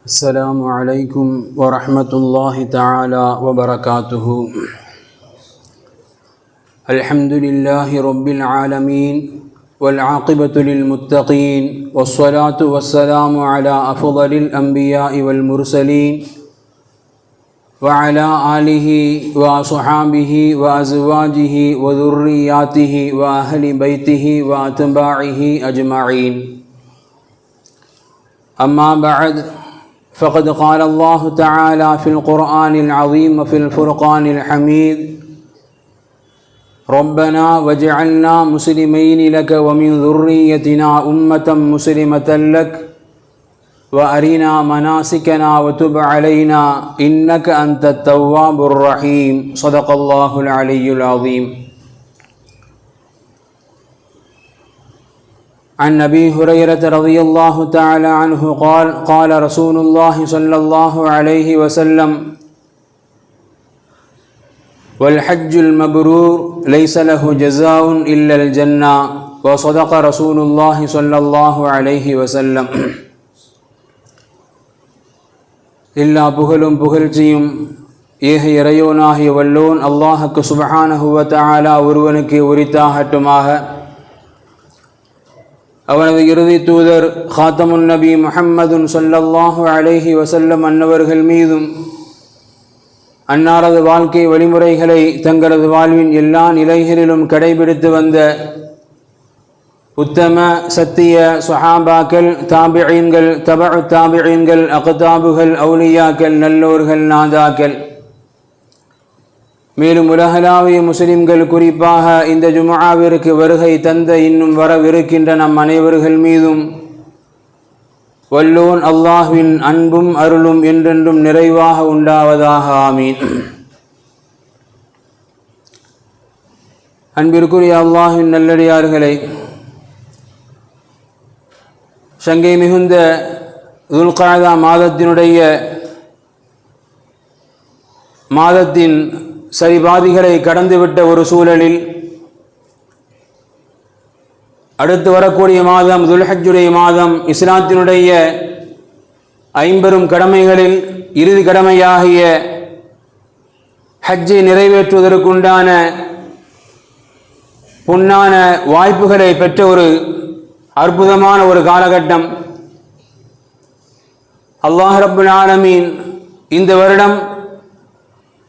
السلام عليكم ورحمة الله تعالى وبركاته. الحمد لله رب العالمين والعاقبة للمتقين والصلاة والسلام على أفضل الأنبياء والمرسلين وعلى آله وصحابه وأزواجه وذرياته وأهل بيته وأتباعه أجمعين. أما بعد فقد قال الله تعالى في القرآن العظيم وفي الفرقان الحميد ربنا واجعلنا مسلمين لك ومن ذريتنا أمة مسلمة لك وأرنا مناسكنا وتب علينا إنك أنت التواب الرحيم. صدق الله العلي العظيم. عن ابي هريره رضي الله تعالى عنه قال قال رسول الله صلى الله عليه وسلم والحج المبرور ليس له جزاء الا الجنه وصدق رسول الله صلى الله عليه وسلم எல்லா புகழும் புகழ்ச்சியும் ஏக இறையோனாகிய வல்லோன் அல்லாஹுக்கு சுபஹானஹுவ தஆலா ஒருவனுக்கு உரித்தாகட்டுமாக அவனது இறுதி தூதர் ஹாத்தமுன் நபி முஹம்மதுன் சொல்லல்லாஹு அலேஹி வசல்லம் அன்னவர்கள் மீதும் அன்னாரது வாழ்க்கை வழிமுறைகளை தங்களது வாழ்வின் எல்லா நிலைகளிலும் கடைபிடித்து வந்த உத்தம சத்திய சுஹாபாக்கள் தாபியீன்கள் தபு தாபியீன்கள் அகதாபுகள் அவுலியாக்கள் நல்லோர்கள் நாதாக்கள். மேலும் உலகளாவிய முஸ்லிம்கள் குறிப்பாக இந்த ஜுமாவிற்கு வருகை தந்த இன்னும் வரவிருக்கின்ற நம் அனைவர்கள் மீதும் வல்லோன் அல்லாஹ்வின் அன்பும் அருளும் என்றென்றும் நிறைவாக உண்டாவதாக ஆமீன். அன்பிற்குரிய அல்லாஹின் நல்லடியார்களை சங்கை மிகுந்த துல்காதா மாதத்தினுடைய மாதத்தின் சரிபாதிகளை கடந்துவிட்ட ஒரு சூழலில் அடுத்து வரக்கூடிய மாதம் துல்ஹஜுடைய மாதம் இஸ்லாத்தினுடைய ஐம்பெரும் கடமைகளில் இறுதி கடமையாகிய ஹஜ்ஜை நிறைவேற்றுவதற்குண்டான பொன்னான வாய்ப்புகளை பெற்ற ஒரு அற்புதமான ஒரு காலகட்டம். அல்லாஹ் ரபுல் ஆலமீன் இந்த வருடம்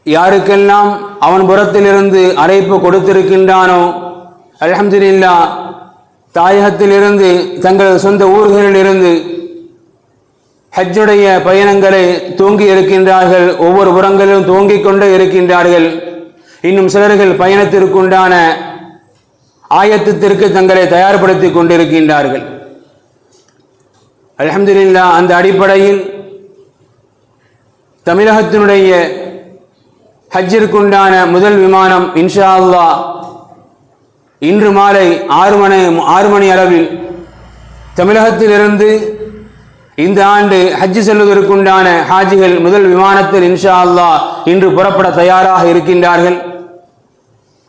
யாருக்கெல்லாம் அவன் புறத்திலிருந்து அழைப்பு கொடுத்திருக்கின்றானோ அலமதுல்லா தாயகத்திலிருந்து தங்களது சொந்த ஊர்களிலிருந்து ஹஜ்ஜுடைய பயணங்களை தூங்கி இருக்கின்றார்கள் ஒவ்வொரு புறங்களிலும் தூங்கிக் கொண்டே இருக்கின்றார்கள். இன்னும் சிலர்கள் பயணத்திற்குண்டான ஆயத்தத்திற்கு தங்களை தயார்படுத்தி கொண்டிருக்கின்றார்கள். அலமதுல்லா அந்த அடிப்படையில் தமிழகத்தினுடைய ஹஜ்ஜிற்குண்டான முதல் விமானம் இன்ஷா அல்லா இன்று மாலை ஆறு மணி ஆறு மணி அளவில் தமிழகத்திலிருந்து இந்த ஆண்டு ஹஜ்ஜு செல்வதற்குண்டான ஹாஜிகள் முதல் விமானத்தில் இன்ஷா அல்லா இன்று புறப்பட தயாராக இருக்கின்றார்கள்.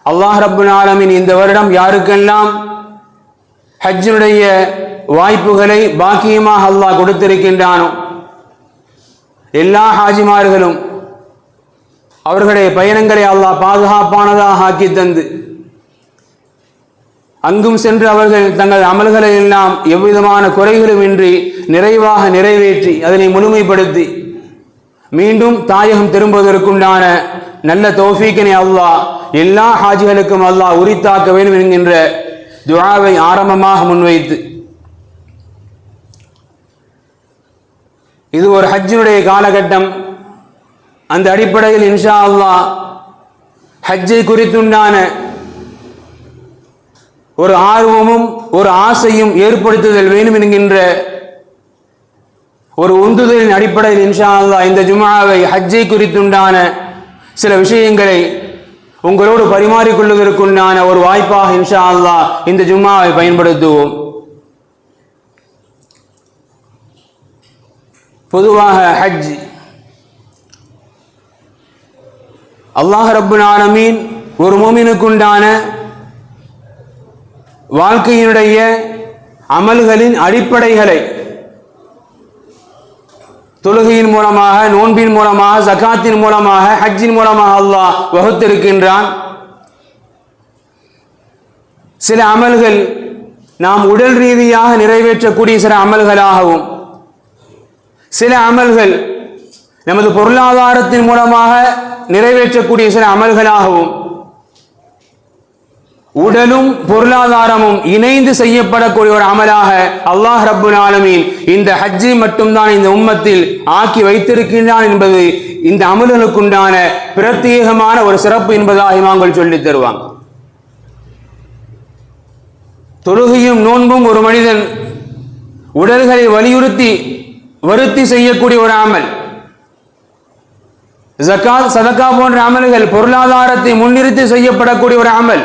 அல்லாஹ் ரபுல் ஆலமின் இந்த வருடம் யாருக்கெல்லாம் ஹஜ்ஜினுடைய வாய்ப்புகளை பாக்கியமாக அல்லாஹ் கொடுத்திருக்கின்றானோ எல்லா ஹாஜிமார்களும் அவர்களுடைய பயணங்களை அல்லாஹ் பாதுகாப்பானதாக ஆக்கி தந்து. அங்கும் சென்று அவர்கள் தங்கள் அமல்களை எல்லாம் எவ்விதமான குறைகளும் இன்றி நிறைவாக நிறைவேற்றி அதனை முழுமைப்படுத்தி மீண்டும் தாயகம் திரும்புவதற்குண்டான நல்ல தோஃபீக்கினை அல்லாஹ் எல்லா ஹாஜிகளுக்கும் அல்லாஹ் உரித்தாக்க வேண்டும் என்கின்ற துவாவை ஆரம்பமாக முன்வைத்து. இது ஒரு ஹஜ்ஜினுடைய காலகட்டம். அந்த அடிப்படையில் இன்ஷா அல்லா ஹஜ்ஜை குறித்துண்டான ஒரு ஆர்வமும் ஒரு ஆசையும் ஏற்படுத்துதல் வேண்டும் என்கின்ற ஒரு உந்துதலின் அடிப்படையில் இன்ஷா அல்லா இந்த ஜுமாவை ஹஜ்ஜை குறித்துண்டான சில விஷயங்களை உங்களோடு பரிமாறிக்கொள்வதற்குண்டான ஒரு வாய்ப்பாக இன்ஷா அல்லா இந்த ஜும்மாவை பயன்படுத்துவோம். பொதுவாக ஹஜ் அல்லாஹ் ரப்புல் ஆலமீன் ஒரு மோமினுக்குண்டான வாழ்க்கையினுடைய அமல்களின் அடிப்படைகளை தொழுகையின் மூலமாக நோன்பின் மூலமாக ஜகாத்தின் மூலமாக ஹஜ்ஜின் மூலமாக அல்லாஹ் வகுத்திருக்கின்றான். சில அமல்கள் நாம் உடல் ரீதியாக நிறைவேற்றக்கூடிய சில அமல்களாகவும் சில அமல்கள் நமது பொருளாதாரத்தின் மூலமாக நிறைவேற்றக்கூடிய சில அமல்களாகவும் உடலும் பொருளாதாரமும் இணைந்து செய்யப்படக்கூடிய ஒரு அமலாக அல்லாஹ் ரப்புல் ஆலமீன் இந்த ஹஜ்ஜை மட்டும்தான் இந்த உம்மத்தில் ஆக்கி வைத்திருக்கின்றான் என்பது இந்த அமல்களுக்குண்டான பிரத்யேகமான ஒரு சிறப்பு என்பதாக இமாம்கள் சொல்லித் தருவாங்க. தொழுகையும் நோன்பும் ஒரு மனிதன் உடல்களை வலியுறுத்தி வருத்தி செய்யக்கூடிய ஒரு அமல். ஜக்காத் சதக்கா போன்ற அமல்கள் பொருளாதாரத்தை முன்னிறுத்தி செய்யப்படக்கூடிய ஒரு அமல்.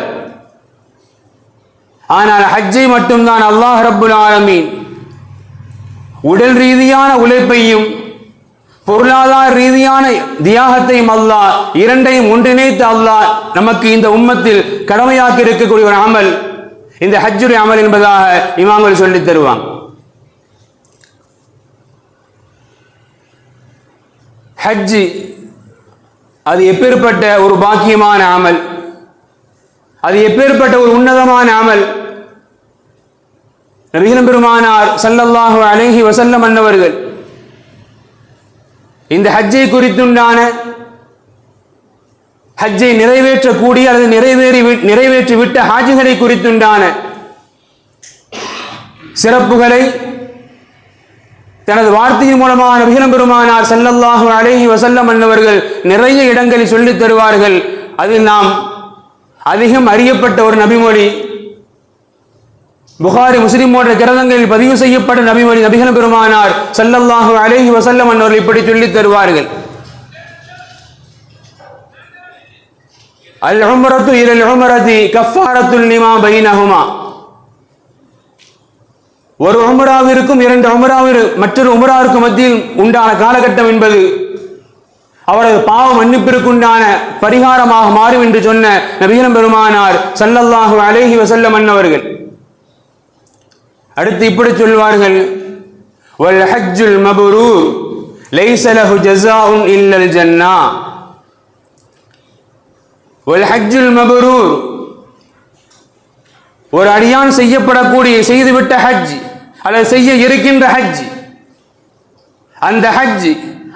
ஆனால் ஹஜ்ஜை மட்டும்தான் அல்லாஹ் ரபுல் ஆலமீன் உடல் ரீதியான உழைப்பையும் பொருளாதார ரீதியான தியாகத்தையும் அல்லாஹ் இரண்டையும் ஒன்றிணைத்து அல்லாஹ் நமக்கு இந்த உம்மத்தில் கடமையாக்கி இருக்கக்கூடிய ஒரு அமல். இந்த ஹஜ்ஜுடைய அமல் என்பதாக இமாமல் சொல்லித் தருவாங்க. ஹஜ்ஜி அது எப்பேற்பட்ட ஒரு பாக்கியமான அமல்? அது எப்பேற்பட்ட ஒரு உன்னதமான அமல்? நபிகள் பெருமானார் சல்லல்லாஹு அலைஹி வசல்லம் அன்னவர்கள் இந்த ஹஜ்ஜை குறித்துண்டான ஹஜ்ஜை நிறைவேற்றக்கூடிய அல்லது நிறைவேறி வி- நிறைவேற்றி விட்ட ஹாஜிகளை குறித்துண்டான சிறப்புகளை தனது வார்த்தையின் மூலமாக நபிகரம் பெருமானார் ஸல்லல்லாஹு அழகி வசல்லம் என்பவர்கள் நிறைய இடங்களில் சொல்லித் தருவார்கள். அதில் நாம் அதிகம் அறியப்பட்ட ஒரு நபிமொழி புகாரி முஸ்லிம் போன்ற கிரந்தங்களில் பதிவு செய்யப்பட்ட நபிமொழி நபிகரம் பெருமானார் ஸல்லல்லாஹு அழகி வசல்லம் என்பவர்கள் இப்படி சொல்லித் தருவார்கள். அல் உமரத்து இலல் உமரதி கஃபாரத்துல் நிமா பைனஹுமா. ஒரு உமராவிற்கும் இரண்டு உம்ராவிற்கு மற்றொரு உமராவிற்கு மத்தியில் உண்டான காலகட்டம் என்பது அவரது பாவ மன்னிப்பிற்குண்டான பரிகாரமாக மாறும் என்று சொன்ன நபீனம் பெருமானார் சல்லல்லாஹு அழகி வசல்லம் அன்னவர்கள். அடுத்து இப்படி சொல்வார்கள். வல் ஹஜ்ஜுல் மபரூர் லைஸ லஹு ஜஸாஉன் இல்லல் ஜன்னா. வல் ஹஜ்ஜுல் மபரூர் ஒரு அடியான் செய்யப்படக்கூடிய செய்துவிட்ட ஹஜ் அல்லது செய்ய இருக்கின்ற ஹஜ் அந்த ஹஜ்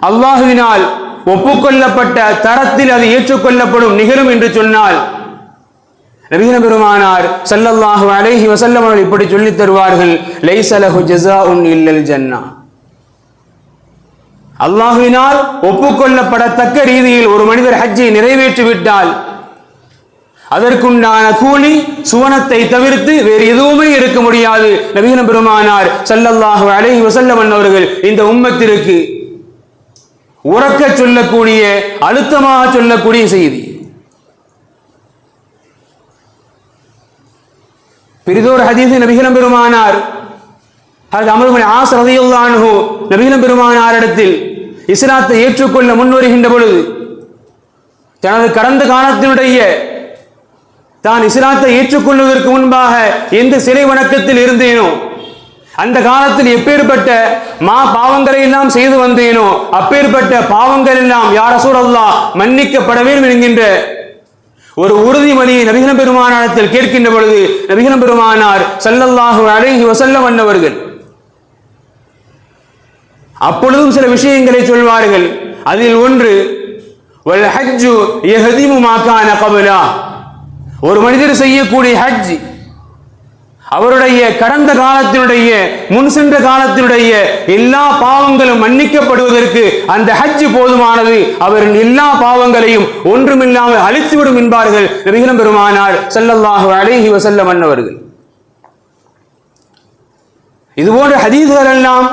அல்லாஹுவினால் ஒப்புக்கொள்ளப்பட்ட தரத்தில் அது ஏற்றுக்கொள்ளப்படும் நிகழும் என்று சொன்னால் நவீன பெருமானார் சல்லல்லாஹு அலைஹி வசல்லம் அவர்கள் இப்படி சொல்லித் தருவார்கள் லைசலஹு லஹு ஜஸாஉன் இல்லல் ஜன்னா. அல்லாஹுவினால் ஒப்புக்கொள்ளப்படத்தக்க ரீதியில் ஒரு மனிதர் ஹஜ்ஜை நிறைவேற்றிவிட்டால் விட்டால் அதற்குண்டான கூலி சுவனத்தை தவிர்த்து வேறு எதுவுமே இருக்க முடியாது. நவீன பெருமானார் சல்லல்லாஹு அலை வசல்லமன் அவர்கள் இந்த உம்மத்திற்கு உறக்க சொல்லக்கூடிய அழுத்தமாக சொல்லக்கூடிய செய்தி. பெரிதோர் ஹதீஸ் நபிகள் பெருமானார் அது அமருமணி ஆஸ் ரதியுல்லான்ஹு பெருமானாரிடத்தில் இஸ்லாத்தை ஏற்றுக்கொள்ள முன்வருகின்ற பொழுது தனது கடந்த காலத்தினுடைய தான் இஸ்லாத்தை ஏற்றுக்கொள்வதற்கு முன்பாக எந்த சிலை வணக்கத்தில் இருந்தேனோ அந்த காலத்தில் எப்பேற்பட்ட மா பாவங்களை எல்லாம் செய்து வந்தேனோ அப்பேற்பட்ட பாவங்கள் எல்லாம் யார சூழல்லா மன்னிக்கப்பட வேண்டும் என்கின்ற ஒரு உறுதிமொழியை நபிகள் பெருமானாரத்தில் கேட்கின்ற பொழுது நபிகள் பெருமானார் ஸல்லல்லாஹு அழகி வசல்ல வந்தவர்கள் அப்பொழுதும் சில விஷயங்களை சொல்வார்கள். அதில் ஒன்று வல் ஹஜ்ஜு யஹதிமு மா கபலா. ஒரு மனிதர் செய்யக்கூடிய ஹஜ் அவருடைய கடந்த காலத்தினுடைய முன் சென்ற காலத்தினுடைய எல்லா பாவங்களும் மன்னிக்கப்படுவதற்கு அந்த ஹஜ் போதுமானது அவரின் எல்லா பாவங்களையும் ஒன்றுமில்லாமல் அழித்துவிடும் என்பார்கள் நபிகளும் பெருமானார் ஸல்லல்லாஹு அழகி வசல்ல மன்னவர்கள் இதுபோன்ற ஹதீஸ்கள் எல்லாம்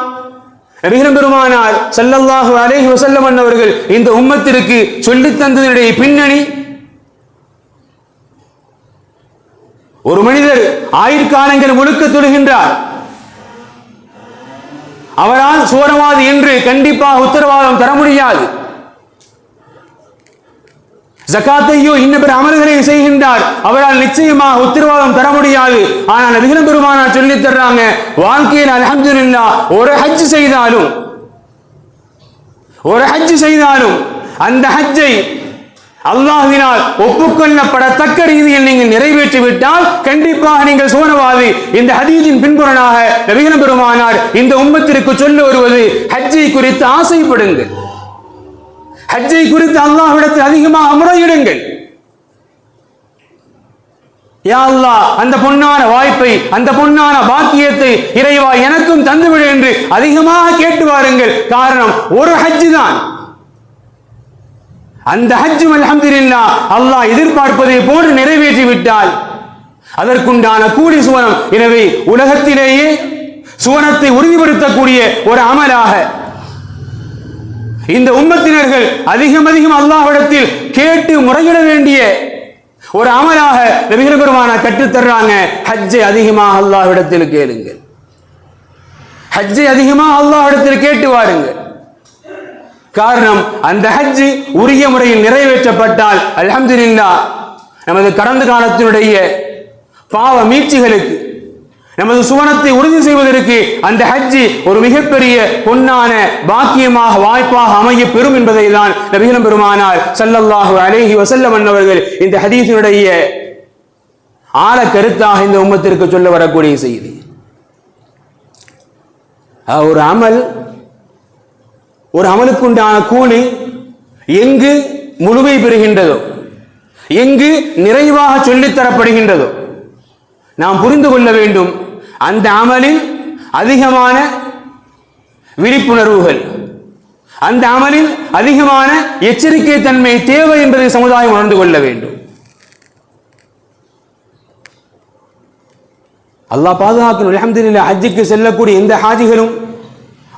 நபிகளும் பெருமானார் ஸல்லல்லாஹு அழகி வசல்ல மன்னவர்கள் இந்த உம்மத்திற்கு சொல்லித் தந்ததனுடைய பின்னணி ஒரு மனிதர் ஆயிரக்காலங்கள் முழுக்க தொழுகின்றார். அவரால் சோரவாது என்று கண்டிப்பாக உத்தரவாதம் தர முடியாது. ஜக்காத்தையோ இன்ன பிற அமல்களையும் செய்கின்றார். அவரால் நிச்சயமாக உத்தரவாதம் தர முடியாது. ஆனால் விகிதம் பெருமானா சொல்லித் தர்றாங்க வாழ்க்கையில் அல்ஹம்துலில்லாஹ் ஒரு ஹஜ் செய்தாலும் ஒரு ஹஜ் செய்தாலும் அந்த ஹஜ்ஜை அல்லாஹினால் ஒப்புக்கொள்ளப்படத்தக்க ரீதியில் நீங்கள் நிறைவேற்றி விட்டால் கண்டிப்பாக நீங்கள் சோனவாதி. இந்த ஹதீஜின் பின்புறனாக நபிகள் பெருமானார் இந்த உம்மத்திற்கு சொல்ல வருவது ஹஜ்ஜை குறித்து ஆசைப்படுங்கள். ஹஜ்ஜை குறித்து அல்லாஹ்விடத்தில் அதிகமாக முறையிடுங்கள். யா அல்லாஹ் அந்த பொன்னான வாய்ப்பை அந்த பொன்னான பாக்கியத்தை இறைவா எனக்கும் தந்துவிடு என்று அதிகமாக கேட்டு வாருங்கள். காரணம் ஒரு ஹஜ் தான். அந்த ஹஜ்ஜும் அலமதுல்லா அல்லாஹ் எதிர்பார்ப்பதை போன்று நிறைவேற்றி விட்டால் அதற்குண்டான கூலி சுவனம் எனவே உலகத்திலேயே சுவனத்தை உறுதிப்படுத்தக்கூடிய ஒரு அமலாக. இந்த உம்மத்தினர்கள் அதிகம் அதிகம் அல்லாஹிடத்தில் கேட்டு முறையிட வேண்டிய ஒரு அமலாக நபிகள் பெருமான கற்றுத்தர்றாங்க. ஹஜ்ஜை அதிகமாக அல்லாஹ்விடத்தில் கேளுங்கள். ஹஜ்ஜை அதிகமாக அல்லாஹ்விடத்தில் கேட்டு வாருங்கள். காரணம் அந்த ஹஜ் உரிய முறையில் நிறைவேற்றப்பட்டால் அல்ஹம்துலில்லா நமது கடந்த காலத்தினுடைய பாவ மீட்சிகளுக்கு நமது சுவனத்தை உறுதி செய்வதற்கு அந்த ஹஜ்ஜி ஒரு மிகப்பெரிய பொன்னான பாக்கியமாக வாய்ப்பாக அமைய பெறும் என்பதை தான் நபிகளும் பெருமானார் சல்லல்லாஹு அலைஹி வசல்லம் அன்னவர்கள் இந்த ஹதீஸினுடைய ஆழ கருத்தாக இந்த உம்மத்திற்கு சொல்ல வரக்கூடிய செய்தி. ஒரு அமல் ஒரு அமலுக்குண்டான கூலி எங்கு முழுமை பெறுகின்றதோ எங்கு நிறைவாக சொல்லித்தரப்படுகின்றதோ நாம் புரிந்து கொள்ள வேண்டும் அந்த அமலில் அதிகமான விழிப்புணர்வுகள் அந்த அமலில் அதிகமான எச்சரிக்கை தன்மை தேவை என்பதை சமுதாயம் உணர்ந்து கொள்ள வேண்டும். அல்லாஹ் பாதுகாக்கணும். அல்ஹம்துலில்லாஹ் ஹஜ்ஜுக்கு செல்லக்கூடிய எந்த ஹாஜிகளும்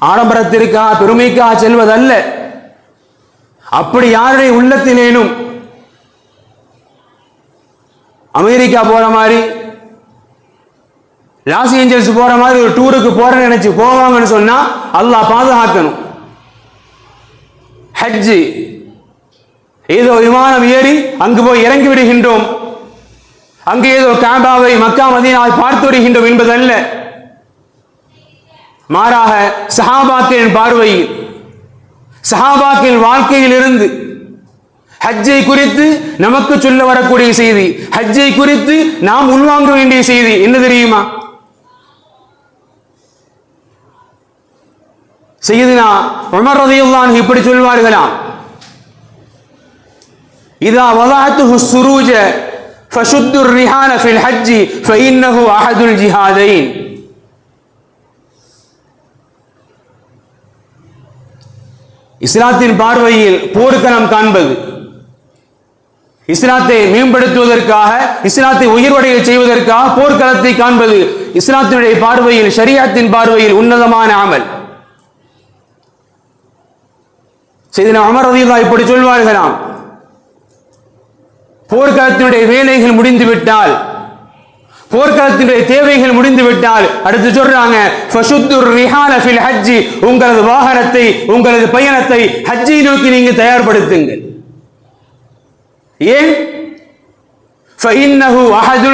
ஆடம்பரத்திற்காக பெருமைக்காக செல்வதல்ல. அப்படி யாருடைய உள்ளத்திலேனும் அமெரிக்கா போற மாதிரி லாஸ் ஏஞ்சல்ஸ் போற மாதிரி ஒரு டூருக்கு போறேன்னு நினைச்சு போவாங்கன்னு சொன்னா அல்லாஹ் பாதுகாக்கணும். ஹஜ்ஜு ஏதோ விமானம் ஏறி அங்கு போய் இறங்கி விடுகின்றோம். அங்கே ஏதோ காபாவை மக்கா மதீனாவை பார்த்து விடுகின்றோம் என்பதல்ல. மாறாக சஹாபாக்களின் பார்வையில் சஹாபாக்கள் வாழ்க்கையில் இருந்து ஹஜ்ஜை குறித்து நமக்கு சொல்ல வரக்கூடிய செய்தி ஹஜ்ஜை குறித்து நாம் உள்வாங்க வேண்டிய செய்தி என்ன தெரியுமா? செய்தினா உமர் ரதையுல்லான் இப்படி சொல்வார்களா இதா வலாத்து சுரூஜ ஃபஷுத்து ரிஹான ஃபில் ஹஜ்ஜி ஃபைன்னஹு அஹதுல் ஜிஹாதைன். இஸ்லாத்தின் பார்வையில் போர்க்களம் காண்பது. இஸ்லாத்தை மேம்படுத்துவதற்காக இஸ்லாத்தை உயிர்வடைய செய்வதற்காக போர்க்களத்தை காண்பது இஸ்லாத்தினுடைய பார்வையில் ஷரியாத்தின் பார்வையில் உன்னதமான அமல். செய்தின அமர் ரதியுல்லாஹ் இப்படி சொல்வார்களாம். போர்க்களத்தினுடைய வேலைகள் முடிந்து விட்டால் போர்க்களத்தினுடைய தேவைகள் முடிந்துவிட்டால் அடுத்து சொல்றாங்க உங்களது வாகனத்தை உங்களது பயணத்தை ஹஜ்ஜை நோக்கி நீங்க தயார்படுத்துங்கள். ஏன்?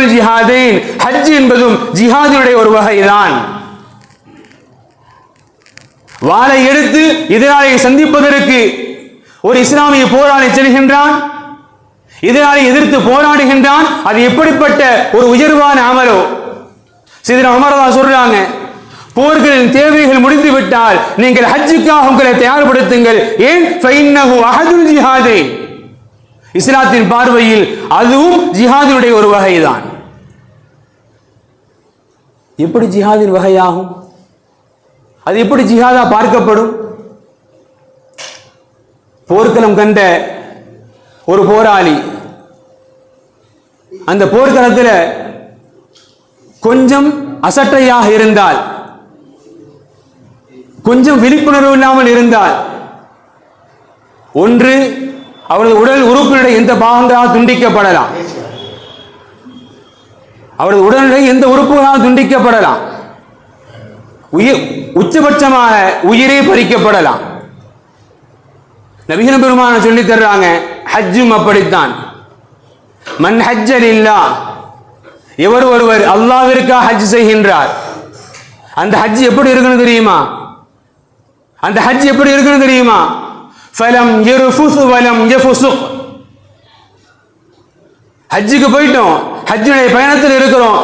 ஜிஹாதேன். ஹஜ் என்பதும் ஜிஹாதினுடைய ஒரு வகைதான். வாளை எடுத்து எதிராளியை சந்திப்பதற்கு ஒரு இஸ்லாமிய போராளி செல்கின்றான். எதிராளி எதிர்த்து போராடுகின்றான். அது எப்படிப்பட்ட ஒரு உயர்வான அமலோ? சிதன அமரதா சொல்றாங்க போர்களின் தேவைகள் முடிந்து விட்டால் நீங்கள் ஹஜ்ஜுக்காக உங்களை தயார்படுத்துங்கள். ஏன்? அஹதுல் ஜிஹாதே. இஸ்லாத்தின் பார்வையில் அதுவும் ஜிஹாதினுடைய ஒரு வகைதான். எப்படி ஜிஹாதின் வகையாகும்? அது எப்படி ஜிஹாதா பார்க்கப்படும்? போர்க்களம் கண்ட ஒரு போராளி. அந்த போர்க்களத்தில் கொஞ்சம் அசட்டையாக இருந்தால் கொஞ்சம் விழிப்புணர்வு இல்லாமல் இருந்தால் ஒன்று அவரது உடல் உறுப்பினுடைய எந்த பாகங்களாக துண்டிக்கப்படலாம். அவரது உடல்நிலை எந்த உறுப்புகளால் துண்டிக்கப்படலாம். உயிர் உச்சபட்சமாக உயிரே பறிக்கப்படலாம். நபிகள் பெருமான சொல்லி தர்றாங்க. ஹஜ்ஜும் அப்படித்தான். மண் ஹஜ்ஜல் இல்லா எவர் ஒருவர் அல்லாவிற்காக ஹஜ் செய்கின்றார். அந்த ஹஜ் எப்படி இருக்குன்னு தெரியுமா? அந்த ஹஜ் எப்படி இருக்குன்னு தெரியுமா? ஃபலம் யர்ஃபுஸ் வலம் யஃபுசுக் ஹஜ்ஜுக்கு போயிட்டோம். ஹஜ்ஜுடைய பயணத்தில் இருக்கிறோம்.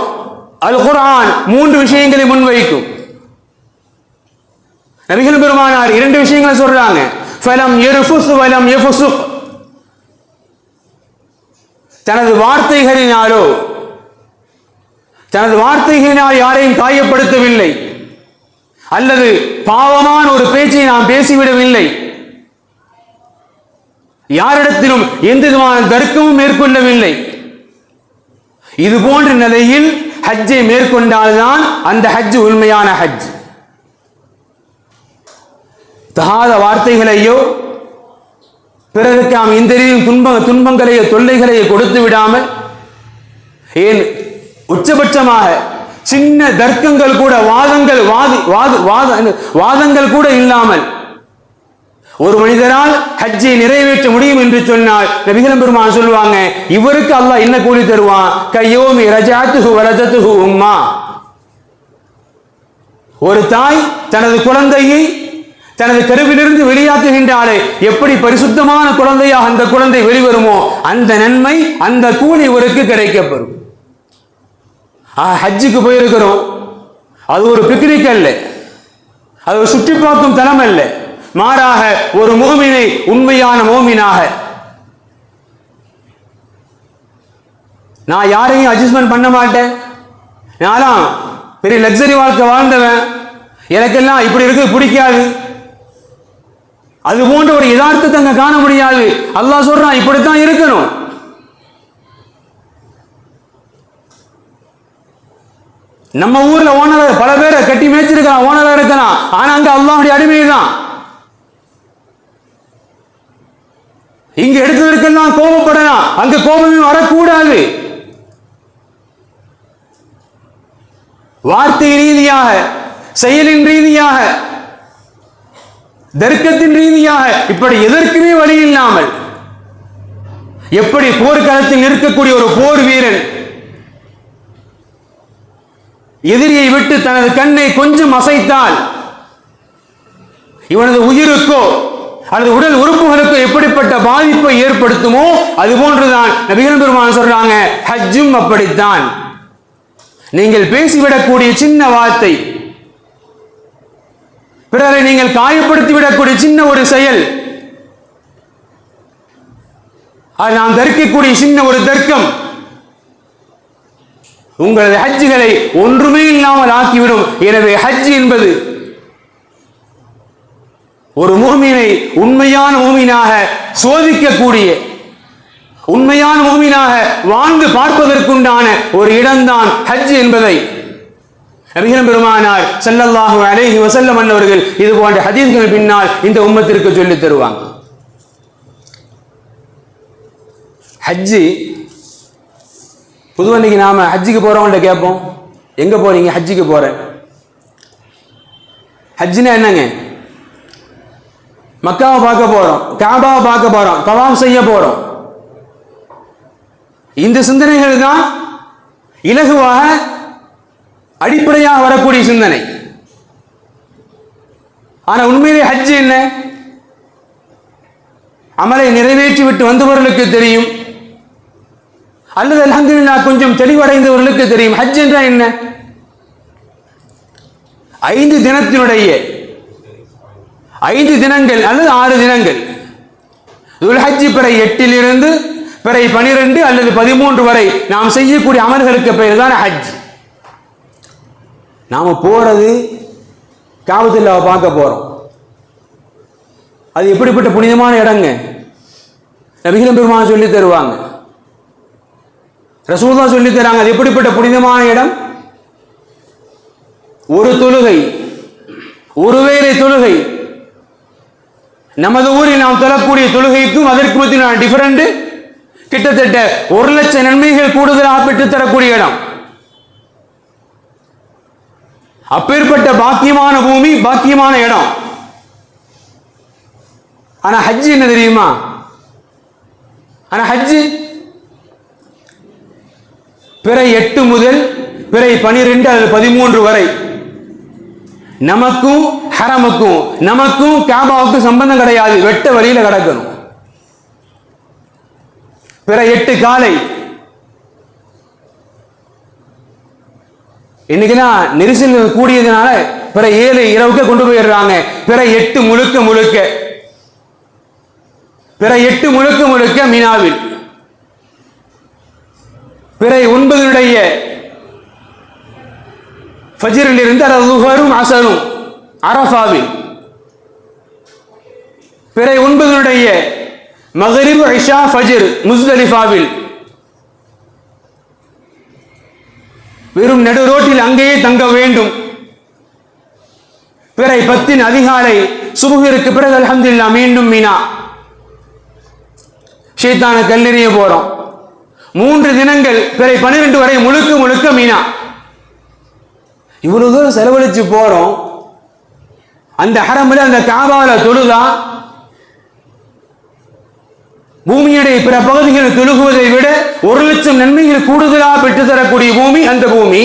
அல் குர்ஆன் மூன்று விஷயங்களை முன்வைக்கும். நபிகள் பெருமானார் இரண்டு விஷயங்களை சொல்றாங்க. ஃபலம் எருஃபுசு வலம் எஃபுசு தனது வார்த்தைகளினாலோ தனது வார்த்தைகளினால் யாரையும் காயப்படுத்தவில்லை. அல்லது பாவமான ஒரு பேச்சை நாம் பேசிவிடவில்லை. யாரிடத்திலும் எந்த விதமான தர்க்கமும் மேற்கொள்ளவில்லை. இது போன்ற நிலையில் ஹஜ்ஜை மேற்கொண்டால்தான் அந்த ஹஜ் உண்மையான ஹஜ். தகாத வார்த்தைகளையோ பிறருக்கு நாம் இந்திரியும் துன்ப துன்பங்களையோ தொல்லைகளையோ கொடுத்து விடாமல் ஏன் உச்சபட்சமாக சின்ன தர்க்கங்கள் கூட வாதங்கள் வாதி வாது வாத வாதங்கள் கூட இல்லாமல் ஒரு மனிதரால் ஹஜ்ஜை நிறைவேற்ற முடியும் என்று சொன்னால் நபிகளம் பெருமான் சொல்லுவாங்க இவருக்கு அல்லாஹ் என்ன கூலி தருவான்? கையோமி ரஜாத்துஹு வரதத்துஹு உம்மா. ஒரு தாய் தனது குழந்தையை தனது கருவிலிருந்து வெளியாக்குகின்றாலே எப்படி பரிசுத்தமான குழந்தையாக அந்த குழந்தை வெளிவருமோ அந்த நன்மை அந்த கூலி இவருக்கு கிடைக்கப்பெறும். ஹஜ்ஜுக்கு போயிருக்கிறோம். அது ஒரு பிக்னிக் அல்ல. அது ஒரு சுற்றி பார்க்கும் தலம் அல்ல. மாறாக ஒரு மோமினை உண்மையான மோமினாக நான் யாரையும் அட்ஜஸ்ட்மெண்ட் பண்ண மாட்டேன். நான்லாம் பெரிய லக்ஸரி வாழ்க்கை வாழ்ந்தவன். எனக்கெல்லாம் இப்படி இருக்கு பிடிக்காது. அது போன்ற ஒரு யதார்த்தத்தை அங்கே காண முடியாது. அல்லாஹ் சொல்றான் இப்படித்தான் இருக்கணும். நம்ம ஊர்ல ஓனர் பல பேரை கட்டி மேய்ச்சிருக்கிறான் ஓனரா இருக்கலாம் ஆனா அங்க அல்லாஹ்வுடைய அடிமை தான் இங்க எடுத்ததற்கெல்லாம் கோபப்படலாம். அங்க கோபமே வரக்கூடாது. வார்த்தை ரீதியாக செயலின் ரீதியாக தர்க்கத்தின் ரீதியாக இப்படி எதற்குமே வழி இல்லாமல் எப்படி போர்க்களத்தில் இருக்கக்கூடிய ஒரு போர் வீரன் எதிரியை விட்டு தனது கண்ணை கொஞ்சம் அசைத்தால் இவனது உயிருக்கோ அல்லது உடல் உறுப்புகளுக்கோ எப்படிப்பட்ட பாதிப்பை ஏற்படுத்துமோ அது போன்றுதான் நபிகள் பெருமான் சொல்றாங்க ஹஜ்ஜும் அப்படித்தான். நீங்கள் பேசிவிடக்கூடிய சின்ன வார்த்தை பிறரை நீங்கள் காயப்படுத்தி விடக்கூடிய சின்ன ஒரு செயல். அது நாம் தர்க்கக்கூடிய சின்ன ஒரு தர்க்கம். உங்களது ஹஜ்ஜுகளை ஒன்றுமே இல்லாமல் ஆக்கிவிடும். எனவே ஹஜ் என்பது ஒரு மூமினை உண்மையான மூமினாக சோதிக்கக்கூடிய உண்மையான மூமினாக வாழ்ந்து பார்ப்பதற்குண்டான ஒரு இடம்தான் ஹஜ் என்பதை நபிகரம் பெருமானார் ஸல்லல்லாஹு அலேஹி வசல்லம் அன்னவர்கள் இது போன்ற ஹதீஸ்கள் பின்னால் இந்த உம்மத்திற்கு சொல்லி தருவாங்க. ஹஜ்ஜி பொதுவாக நாம ஹஜ்ஜுக்கு போகிறவங்கள்ட்ட கேட்போம். எங்க போறீங்க ஹஜ்ஜிக்கு போகிறேன் ஹஜ்ஜினா என்னங்க? மக்காவை பார்க்க போறோம் காபாவை பார்க்க போறோம் தவாம் செய்ய போறோம். இந்த சிந்தனைகள் தான் இலகுவாக அடிப்படையாக வரக்கூடிய சிந்தனை. ஆனால் உண்மையிலே ஹஜ் என்ன? அமலை நிறைவேற்றி விட்டு வந்தவர்களுக்கு தெரியும். அல்லது அல்ஹம்துலில்லாஹ் கொஞ்சம் தெளிவடைந்தவர்களுக்கு தெரியும். ஹஜ் என்றால் என்ன? ஐந்து தினத்தினுடைய ஐந்து தினங்கள் அல்லது ஆறு தினங்கள். துல்ஹஜ் பிறை எட்டிலிருந்து பிறை பனிரெண்டு அல்லது பதிமூன்று வரை நாம் செய்யக்கூடிய அமல்களுக்கு பெயர் தான் ஹஜ். நாம் போகிறது காபத்துல்லாவை பார்க்க போகிறோம் அது எப்படிப்பட்ட புனிதமான இடங்க? நபிகளும் பெருமான் சொல்லி தருவாங்க. ரசூலா சொல்லி தராங்க அது எப்படிப்பட்ட புனிதமான இடம்? ஒரு தொழுகை ஒருவேளை தொழுகை. நமது ஊரில் நாம் தொழக்கூடிய தொழுகைக்கும் அதற்கு மத்தியில் டிஃபரெண்ட் கிட்டத்தட்ட ஒரு லட்சம் நன்மைகள் கூடுதலாக பெற்றுத் தரக்கூடிய இடம். அப்பேற்பட்ட பாக்கியமான பூமி பாக்கியமான இடம். ஆனா ஹஜ் என்ன தெரியுமா? ஆனா ஹஜ் பிறை எட்டு முதல் பிறை பனிரெண்டு அல்லது பதிமூன்று வரை நமக்கும் ஹரமுக்கும் நமக்கும் கேபாவுக்கும் சம்பந்தம் கிடையாது. வெட்ட வழியில கிடக்கணும். பிற எட்டு காலை இன்னைக்குதான் நெரிசல் கூடியதுனால பிற ஏழு இரவுக்கு கொண்டு போயிடுறாங்க. பிற எட்டு முழுக்க முழுக்க. பிற எட்டு முழுக்க முழுக்க மீனாவில். பிற ஒன்பதுடைய ஃபஜ்ரில் இருந்து லுஹரும் அசரும் அரஃபாவில். பிற ஒன்பதுடைய மகரிபு ஐஷா ஃபஜிர் முஸ்தலிஃபாவில். வெறும் நெடு ரோட்டில் அங்கேயே தங்க வேண்டும். பிறை பத்தின் அதிகாலை சுபுகிற்கு பிறகு அலமதுல்லா மீண்டும் மீனா. ஷீத்தான கல்லெறிய போறோம். மூன்று தினங்கள் பிறை பன்னிரண்டு வரை முழுக்க முழுக்க மீனா. இவ்வளவு தூரம் செலவழிச்சு போறோம். அந்த ஹரமில் அந்த காபாவில் தொழுதான் பூமியுடைய பிற பகுதிகளில் துழுகுவதை விட ஒரு லட்சம் நன்மைகள் கூடுதலாக பெற்றுத்தரக்கூடிய பூமி அந்த பூமி.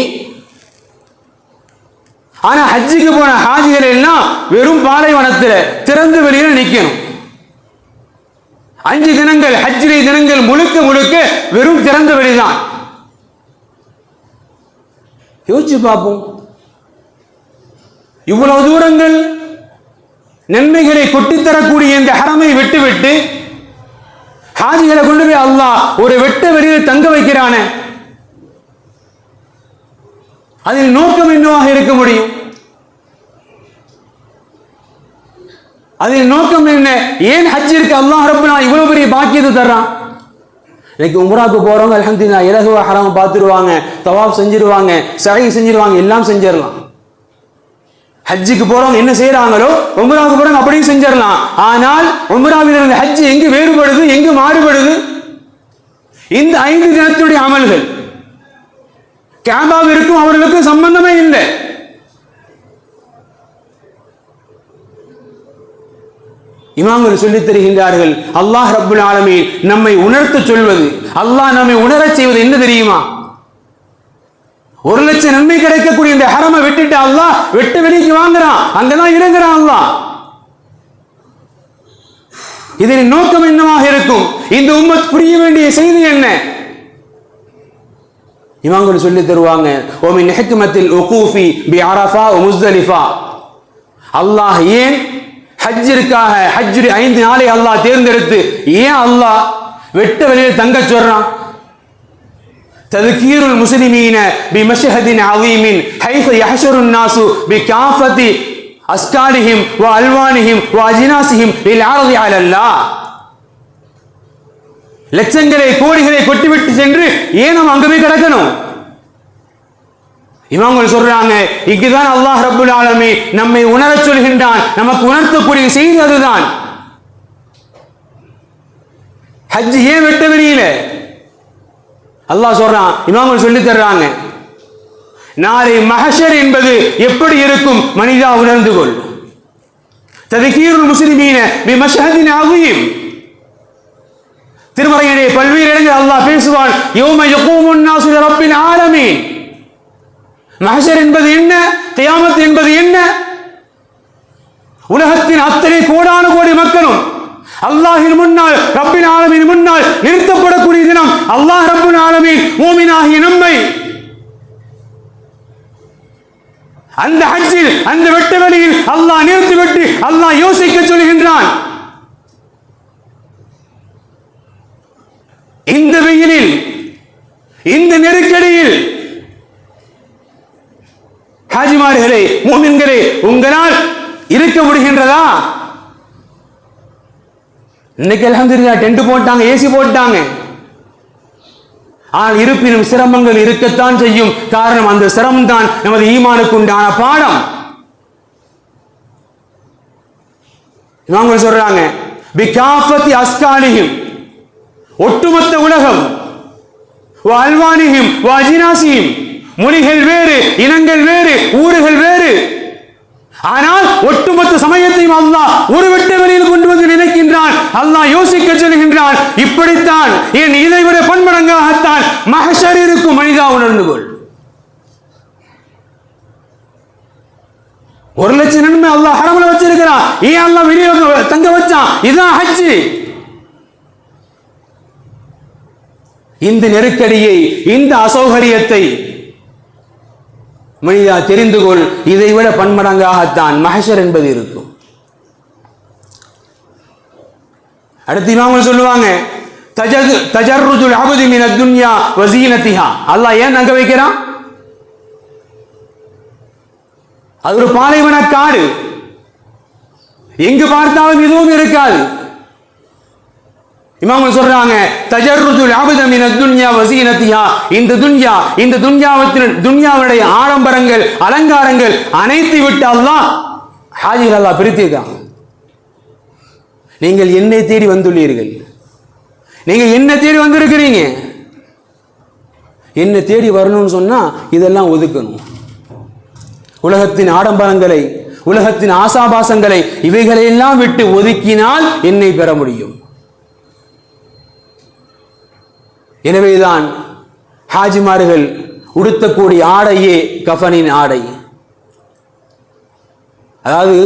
ஆனா ஹஜ்ஜுக்கு போன ஹாஜிகள் எல்லாம் வெறும் பாலைவனத்தில் திறந்த வெளியில் நிற்கணும் அஞ்சு தினங்கள் ஹஜ்ஜிலை தினங்கள் முழுக்க முழுக்க வெறும் திறந்த வெளிதான். யோசிச்சு பார்ப்போம். இவ்வளவு தூரங்கள் நன்மைகளை கொட்டித்தரக்கூடிய இந்த ஹரமை விட்டுவிட்டு ஹாஜிகளை கொண்டு போய் அல்லாஹ் ஒரு வெட்ட வெளியில் தங்க வைக்கிறானே. அதில் நோக்கம் என்னவாக இருக்க முடியும்? அதில் நோக்கம் என்ன? ஏன் ஹஜ்ஜிற்கு அல்லாஹ் ரப்பனா இவ்வளவு பெரிய பாக்கியத்தை தர்றான். இன்னைக்கு உம்ராக்கு போறவங்க அலமதுல்லா இலகுவா ஹரம் பார்த்துருவாங்க தவாப் செஞ்சிருவாங்க சகை செஞ்சிருவாங்க எல்லாம் செஞ்சிடலாம். ஹஜ்ஜுக்கு போறவங்க என்ன செய்யறாங்களோ உம்ராவுக்கு போறவங்க அப்படியும் செஞ்சிடலாம். ஆனால் உம்ராவில் இருந்த ஹஜ்ஜு எங்கு வேறுபடுது எங்கு மாறுபடுது? இந்த ஐந்து தினத்துடைய அமல்கள் கேபாவிற்கும் அவர்களுக்கும் சம்பந்தமே இல்லை. இமாம்கள் சொல்லித் தருகின்றார்கள் அல்லாஹ் ரபுல் ஆலமீன் நம்மை உணர்த்த சொல்வது அல்லாஹ் நம்மை உணரச் செய்வது என்ன தெரியுமா? ஒரு லட்சம் நன்மை கிடைக்கக்கூடிய இந்த ஹரமை விட்டுட்டு அல்லாஹ் வெட்டு வெளிக்கு வாங்குறான். அங்கதான் இறங்குறான் அல்லாஹ். இதன் நோக்கம் என்னவாக இருக்கும்? இந்த உம்மத் புரிய வேண்டிய செய்தி என்ன? இமாம்கள் சொல்லி தருவாங்க ஓமின் நெஹக்குமத்தில் உகூஃபி பி அரஃபா முஸ்தலிஃபா. அல்லாஹ் ஏன் ஹஜ்ஜிற்காக ஹஜ்ஜுரி ஐந்து நாளை அல்லாஹ் தேர்ந்தெடுத்து ஏன் அல்லாஹ் வெட்ட வெளியில் தங்க சொல்றான்? تذكير المسلمين بمشهد عظيم حيث يحشر الناس بكافة أشكالهم وألوانهم وأجناسهم للعرض على الله லட்சங்களை கோடிகளை கொட்டிவிட்டு சென்று ஏன் நம்ம அங்க போய் கிடக்கணும் இமாம்கள் சொல்றாங்க இங்குதான் அல்லாஹ் ரப்புல் ஆலமீ நம்மை உணரச் சொல்கின்றான் நமக்கு உணர்த்தக்கூடிய செய்தி அதுதான் ஹஜ் ஏன் வெட்ட வெளியில அல்லாஹ் சொல்றான் இமாம்கள் சொல்லி தர்றாங்க. நாளை மஹஷர் என்பது எப்படி இருக்கும்? மனிதா உணர்ந்து கொள். ததுக்கீருல் முஸ்லிமீன பி மஷஹதின் அஸீம். திருமறையிலே பல்வேறு இடங்கள் அல்லாஹ் பேசுவான் யோம யகூமுன் நாசு ரப்பில் ஆலமீன். மஹஷர் என்பது என்ன? கியாமத் என்பது என்ன? உலகத்தின் அத்தனை கோடான கோடி மக்களும் அல்லாஹின் முன்னால் ரப்பின் ஆலமின் முன்னால் நிறுத்தப்படக்கூடிய தினம். அல்லாஹ் ரப்புல் ஆலமீன் மூமினாகிய நம்மை அந்த ஹஜ்ஜில் அந்த வெட்ட வெளியில் அல்லாஹ் நிறுத்திவிட்டு அல்லாஹ் யோசிக்க சொல்கின்றான். இந்த வெயிலில் இந்த நெருக்கடியில் ஹாஜிமார்களே மூமின்களே உங்களால் இருக்க முடிகின்றதா? இன்னைக்கு அல்ஹம்துலில்லாஹ் டென்ட் போட்டாங்க ஏசி போட்டாங்க. ஆனால் இருப்பினும் சிரமங்கள் இருக்கத்தான் செய்யும். காரணம் அந்த சிரமம் தான் நமது ஈமானுக்கு உண்டான பாடம். இமாம்கள் சொல்றாங்க பிகாஃபத்தி அஸ்காலிஹிம் ஒட்டுமொத்த உலகம் அல்வானிஹிம் அஜினாசியும் மொழிகள் வேறு இனங்கள் வேறு ஊர்கள் வேறு. ஆனால் ஒட்டுமொத்த சமயத்தையும் அல்லாஹ் ஒரு வெட்ட வெளியில் கொண்டு வந்து நினைக்க சொல்லுகின்றான் அல்லாஹ் யோசிக்க சொல்லுகின்றான் இப்படித்தான் என் இதை விட பன்மடங்காகத்தான் மகசர் இருக்கும் மனிதா உணர்ந்து கொள். ஒரு லட்சம் நன்மை அல்லாஹ் ஹரம்ல வச்சிருக்கிறான் ஏன் அல்லாஹ் வெளியே தங்க வச்சான் இதுதான் ஹஜ்ஜி. இந்த நெருக்கடியை இந்த அசௌகரியத்தை மனிதா தெரிந்து கொள். இதை விட பன்மடங்காகத்தான் மகசர் என்பது இருக்கும். அடுத்து இமாமல் சொல்லுவாங்க தஜது தஜர்ருதுல் அபதி மின துன்யா வசீனத்திஹா அல்லாஹ் ஏன் தங்க வைக்கிறான்? அது ஒரு பாலைவன காடு. எங்கு பார்த்தாலும் எதுவும் இருக்காது. இமாமன் சொல்றாங்க தஜர்ருதுல் அபத மின துன்யா வசீனத்தியா இந்த துன்யா இந்த துன்யாவத்தின் துன்யாவுடைய ஆடம்பரங்கள் அலங்காரங்கள் அனைத்து விட்டு அல்லாஹ் ஹாஜிர் அல்லாஹ் பிரித்திருக்காங்க நீங்கள் என்னை தேடி வந்துள்ளீர்கள். நீங்க என்ன தேடி வந்திருக்கிறீங்க. என்ன தேடி வரணும்னு சொன்னா இதெல்லாம் ஒதுக்கணும். உலகத்தின் ஆடம்பரங்களை உலகத்தின் ஆசாபாசங்களை இவைகளையெல்லாம் விட்டு ஒதுக்கினால் என்னை பெற முடியும். எனவேதான் ஹாஜிமார்கள் உடுத்தக்கூடிய ஆடையே கஃபனின் ஆடை. அதாவது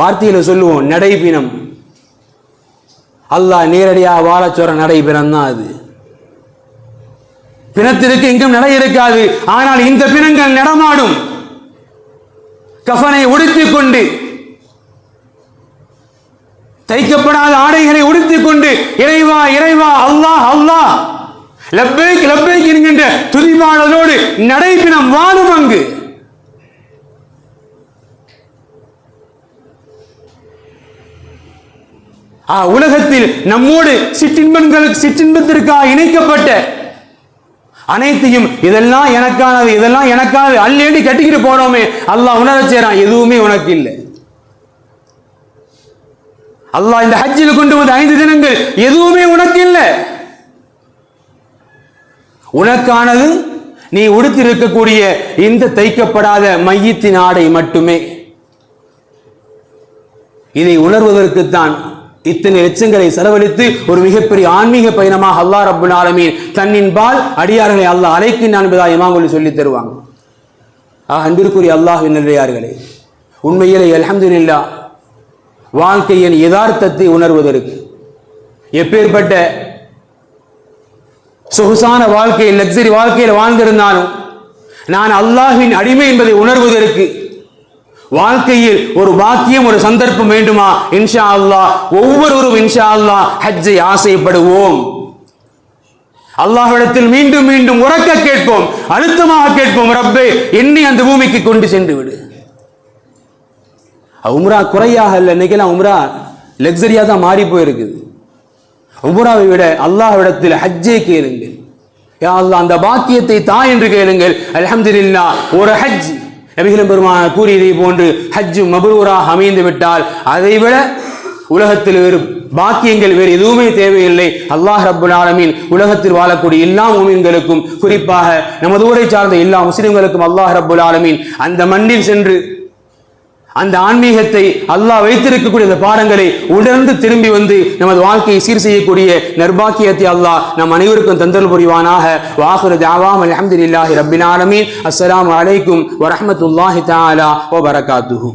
வார்த்தையில் சொல்லுவோம் நடைபினம் அல்லாஹ் நேரடியாக வாழச் நடை நடைபினம் அது. பிணத்திற்கு எங்கும் நடை இருக்காது. ஆனால் இந்த பிணங்கள் நடமாடும். கஃபனை உடுத்திக் கொண்டு தைக்கப்படாத ஆடைகளை உடுத்திக் கொண்டு இறைவா இறைவா அல்லாஹ் அல்லாஹ். லப்பேக் லப்பேக் என்கின்ற துதிபாடலோடு நடைபினம் வாழும் அங்கு. உலகத்தில் நம்மோடு சிற்றின்பங்களுக்கு சிற்றின்பத்திற்காக இணைக்கப்பட்ட அனைத்தையும் இதெல்லாம் எனக்கானது இதெல்லாம் எனக்கானது அள்ளேண்டி கட்டிக்கிட்டு போனோமே. அல்லாஹ் உணரச் செய்றான் எதுவுமே உனக்கு இல்லை. அல்லாஹ் இந்த ஹஜ்ஜில் கொண்டு வந்த ஐந்து தினங்கள் எதுவுமே உனக்கு இல்லை. உனக்கானது நீ உடுத்திருக்கக்கூடிய இந்த தைக்கப்படாத மையத்தின் ஆடை மட்டுமே. இதை உணர்வதற்குத்தான் இத்தனை லட்சங்களை செலவழித்து ஒரு மிகப்பெரிய ஆன்மீக பயணமாக அல்லாஹ் ரப்புல் ஆலமீன் தன்னின் பால் அடியார்களை அல்லாஹ் அழைக்கின்றான் என்பதாக இமாமொழி சொல்லி தருவாங்க. ஆஹ் அன்பிற்குரிய அல்லாஹ்வின் நிலையார்களே உண்மையிலே அல்ஹம்துலில்லாஹ் வாழ்க்கையின் யதார்த்தத்தை உணர்வதற்கு எப்பேற்பட்ட சொகுசான வாழ்க்கையில் லக்ஸரி வாழ்க்கையில் வாழ்ந்திருந்தாலும் நான் அல்லாஹின் அடிமை என்பதை உணர்வதற்கு வாழ்க்கையில் ஒரு பாக்கியம் ஒரு சந்தர்ப்பம் வேண்டுமா? இன்ஷா அல்லாஹ் ஒவ்வொருவரும் இன்ஷா அல்லாஹ் ஹஜ்ஜை ஆசைப்படுவோம். அல்லாஹிடத்தில் மீண்டும் மீண்டும் உறக்க கேட்போம் அழுத்தமாக கேட்போம் ரப்பே என்னை அந்த பூமிக்கு கொண்டு சென்று விடு உம்ரா குறையாக இல்லை. இன்னைக்கெல்லாம் உம்ரா லக்ஸரியா தான் மாறி போயிருக்குது. உம்ராவை விட அல்லாஹ்விடத்தில் ஹஜ்ஜை கேளுங்கள். யா அல்லாஹ் அந்த பாக்கியத்தை தா என்று கேளுங்கள். அலமதுல்லா ஒரு ஹஜ் நபிகளும் பெருமான கூறியதை போன்று ஹஜ்ஜு மபரூராக அமைந்து விட்டால் அதை விட உலகத்தில் வேறு பாக்கியங்கள் வேறு எதுவுமே தேவையில்லை. அல்லாஹ் ரபுல் ஆலமீன் உலகத்தில் வாழக்கூடிய எல்லா மூமின்களுக்கும் குறிப்பாக நமது ஊரை சார்ந்த எல்லா முஸ்லிம்களுக்கும் அல்லாஹ் ரபுல் ஆலமீன் அந்த மண்ணில் சென்று அந்த ஆன்மீகத்தை அல்லாஹ் வைத்திருக்கக்கூடிய அந்த பாடங்களை உணர்ந்து திரும்பி வந்து நமது வாழ்க்கையை சீர் செய்யக்கூடிய நிர்பாக்கியத்தை அல்லாஹ் நம் அனைவருக்கும் தந்தல் புரிவானாக. வாஹுரு தாவாம் அலமதுல்லாஹி ரபின் ஆலமீன். அஸ்லாம் அலைக்கும் வரமத்துல்லாஹி தாலா ஓ பரகாத்துஹு.